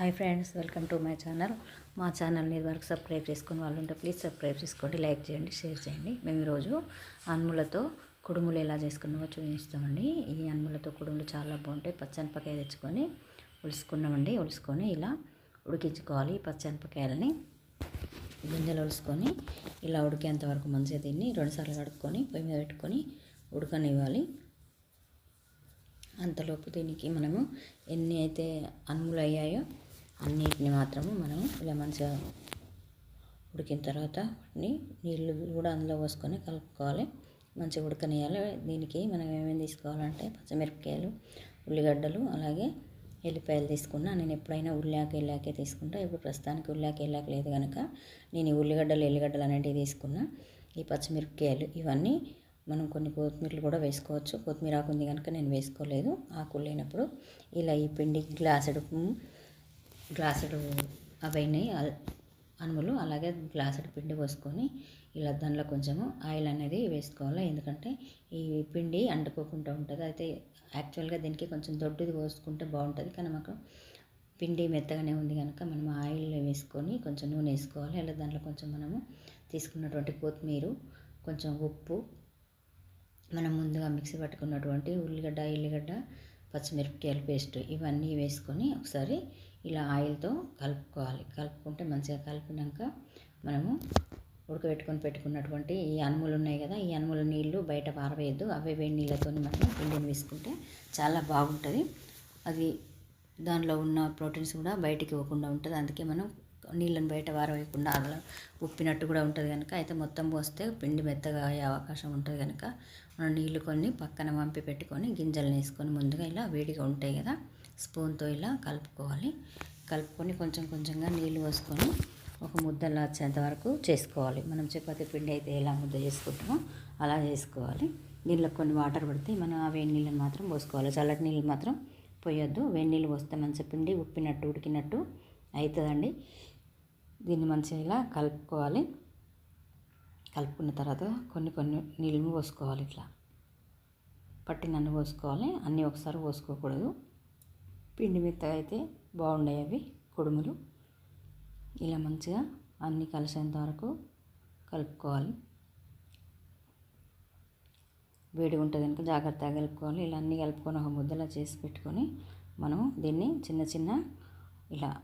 Hi friends welcome to my channel. మా ఛానల్ని వరకు సబ్స్క్రైబ్ చేసుకుని వాళ్ళు ఉంటే ప్లీజ్ సబ్స్క్రైబ్ చేసుకోండి లైక్ చేయండి షేర్ చేయండి. మేము ఈరోజు అన్ములతో కుడుములు ఎలా చేసుకున్నామో చూపిస్తామండి. ఈ అన్ములతో కుడుములు చాలా బాగుంటాయి. పచ్చనిపకాయ తెచ్చుకొని ఉలుసుకున్నామండి ఉలుసుకొని ఇలా ఉడికించుకోవాలి పచ్చనిపకాయలని. గింజలు ఉలుసుకొని ఇలా ఉడికేంత వరకు మంచిగా తిని రెండుసార్లు కడుక్కొని పొయ్యి మీద పెట్టుకొని ఉడకనివ్వాలి. అంతలోపు దీనికి మనము ఎన్ని అయితే అన్ములు అయ్యాయో అన్నిటిని మాత్రము మనము ఇలా మంచిగా ఉడికిన తర్వాత వాటిని నీళ్ళు కూడా అందులో పోసుకొని కలుపుకోవాలి. మంచిగా ఉడకనియాలి దీనికి మనం ఏమేమి తీసుకోవాలంటే పచ్చిమిరపకాయలు ఉల్లిగడ్డలు అలాగే ఎల్లిపాయలు తీసుకున్నా నేను ఎప్పుడైనా ఉల్లాక ఎల్లాకే తీసుకుంటా. ఇప్పుడు ప్రస్తుతానికి ఉల్లాక ఎల్లాక లేదు కనుక నేను ఈ ఉల్లిగడ్డలు ఎల్లిగడ్డలు అనేటివి తీసుకున్నా ఈ పచ్చిమిరపకాయలు ఇవన్నీ మనం కొన్ని కొత్తిమీరలు కూడా వేసుకోవచ్చు. కొత్తిమీర ఆకుంది కనుక నేను వేసుకోలేదు. ఆకులు లేనప్పుడు ఇలా ఈ పిండి గ్లాసెడు గ్లాసుడు అవన్నీ అనుములు అలాగే గ్లాసుడు పిండి పోసుకొని ఇలా దానిలో కొంచెము ఆయిల్ అనేది వేసుకోవాలి. ఎందుకంటే ఈ పిండి అంటుకోకుండా ఉంటుంది. అయితే యాక్చువల్గా దీనికి కొంచెం దొడ్డుది పోసుకుంటే బాగుంటుంది. కానీ మాకు పిండి మెత్తగానే ఉంది కనుక మనం ఆయిల్ వేసుకొని కొంచెం నూనె వేసుకోవాలి. అలా దాంట్లో కొంచెం మనము తీసుకున్నటువంటి కొత్తిమీర కొంచెం ఉప్పు మనం ముందుగా మిక్సీ పట్టుకున్నటువంటి ఉల్లిగడ్డ ఎల్లిగడ్డ పచ్చిమిరపకాయల పేస్ట్ ఇవన్నీ వేసుకొని ఒకసారి ఇలా ఆయిల్తో కలుపుకోవాలి. కలుపుకుంటే మంచిగా కలిపినాక మనము ఉడకబెట్టుకొని పెట్టుకున్నటువంటి ఈ అనుములు ఉన్నాయి కదా ఈ అనుముల నీళ్ళు బయట పారవేయద్దు. అవే వేడి నీళ్ళతో మనం పిండిని వేసుకుంటే చాలా బాగుంటుంది. అది దానిలో ఉన్న ప్రోటీన్స్ కూడా బయటికి ఇవ్వకుండా ఉంటుంది. అందుకే మనం నీళ్ళని బయట వారవేయకుండా అలా ఉప్పినట్టు కూడా ఉంటుంది కనుక అయితే మొత్తం పోస్తే పిండి మెత్తగా అయ్యే అవకాశం ఉంటుంది కనుక మనం నీళ్ళు కొన్ని పక్కన వంపి పెట్టుకొని గింజలు వేసుకొని ముందుగా ఇలా వేడిగా ఉంటాయి కదా స్పూన్తో ఇలా కలుపుకోవాలి. కలుపుకొని కొంచెం కొంచెంగా నీళ్ళు పోసుకొని ఒక ముద్దలా వచ్చేంత వరకు చేసుకోవాలి. మనం చపాతీ పిండి అయితే ఎలా ముద్ద చేసుకుంటామో అలా చేసుకోవాలి. నీళ్ళకి కొన్ని వాటర్ పడితే మనం ఆ వేడి నీళ్ళని మాత్రం పోసుకోవాలి. చల్లటి నీళ్ళు మాత్రం పోయొద్దు. వేడి నీళ్ళు పోస్తే మంచి పిండి ఉప్పినట్టు ఉడికినట్టు అవుతుందండి. దీన్ని మంచిగా ఇలా కలుపుకోవాలి. కలుపుకున్న తర్వాత కొన్ని కొన్ని నీళ్ళు పోసుకోవాలి ఇట్లా. పట్టినన్ను పోసుకోవాలి. అన్నీ ఒకసారి పోసుకోకూడదు. పిండి మెత్తగా అయితే బాగున్నాయి అవి కుడుములు. ఇలా మంచిగా అన్నీ కలిసేంత వరకు కలుపుకోవాలి. వేడి ఉంటుంది కనుక జాగ్రత్తగా కలుపుకోవాలి. ఇలా అన్నీ కలుపుకొని ఒక ముద్దలా చేసి పెట్టుకొని మనం దీన్ని చిన్న చిన్న ఇలా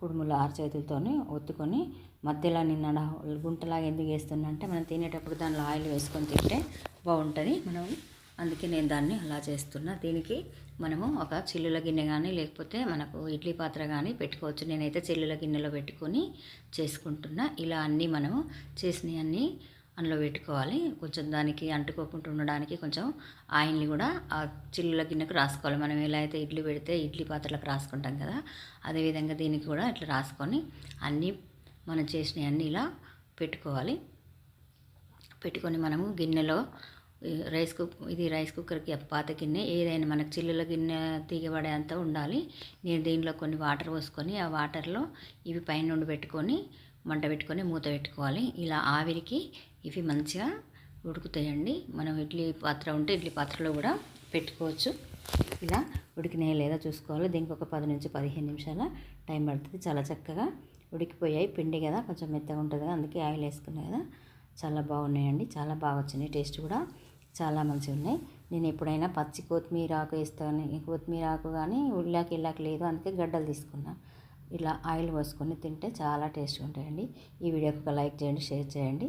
కుడుములు ఆరు చేతులతోని ఒత్తుకొని మధ్యలో నిన్న గుంటలాగా ఎందుకు వేస్తున్నా అంటే మనం తినేటప్పుడు దానిలో ఆయిల్ వేసుకొని తింటే బాగుంటుంది. మనం అందుకే నేను దాన్ని అలా చేస్తున్నా. దీనికి మనము ఒక చిల్లుల గిన్నె కానీ లేకపోతే మనకు ఇడ్లీ పాత్ర కానీ పెట్టుకోవచ్చు. నేనైతే చిల్లుల గిన్నెలో పెట్టుకొని చేసుకుంటున్నా. ఇలా అన్నీ మనము చేసినవన్నీ అందులో పెట్టుకోవాలి. కొంచెం దానికి అంటుకోకుండా ఉండడానికి కొంచెం ఆయిల్ని కూడా ఆ చిల్లుల గిన్నెకు రాసుకోవాలి. మనం ఎలా అయితే ఇడ్లీ పెడితే ఇడ్లీ పాత్రలకు రాసుకుంటాం కదా అదేవిధంగా దీనికి కూడా ఇట్లా రాసుకొని అన్నీ మనం చేసినవి అన్నీ ఇలా పెట్టుకోవాలి. పెట్టుకొని మనము గిన్నెలో రైస్ కుక్ ఇది రైస్ కుక్కర్కి పాత గిన్నె ఏదైనా మనకు చిల్లుల గిన్నె తీగబడే అంత ఉండాలి. నేను దీనిలో కొన్ని వాటర్ పోసుకొని ఆ వాటర్లో ఇవి పైన నుండి పెట్టుకొని మంట పెట్టుకొని మూత పెట్టుకోవాలి. ఇలా ఆవిరికి ఇవి మంచిగా ఉడుకుతాయండి. మనం ఇడ్లీ పాత్ర ఉంటే ఇడ్లీ పాత్రలో కూడా పెట్టుకోవచ్చు. ఇలా ఉడికినాయా లేదా చూసుకోవాలి. దీనికి ఒక పది నుంచి పదిహేను నిమిషాల టైం పడుతుంది. చాలా చక్కగా ఉడికిపోయాయి. పిండి కదా కొంచెం మెత్తగా ఉంటుంది కదా అందుకే ఆయిల్ వేసుకున్నాయి కదా చాలా బాగున్నాయండి. చాలా బాగా వచ్చినాయి. టేస్ట్ కూడా చాలా మంచిగా ఉన్నాయి. నేను ఎప్పుడైనా పచ్చి కొత్తిమీర ఆకు వేస్తాను. కొత్తిమీర ఆకు కానీ ఉల్లాకి ఇల్లాకి లేదు అందుకే గడ్డలు తీసుకున్నా. ఇలా ఆయిల్ పోసుకొని తింటే చాలా టేస్ట్గా ఉంటాయండి. ఈ వీడియోకి ఒక లైక్ చేయండి షేర్ చేయండి.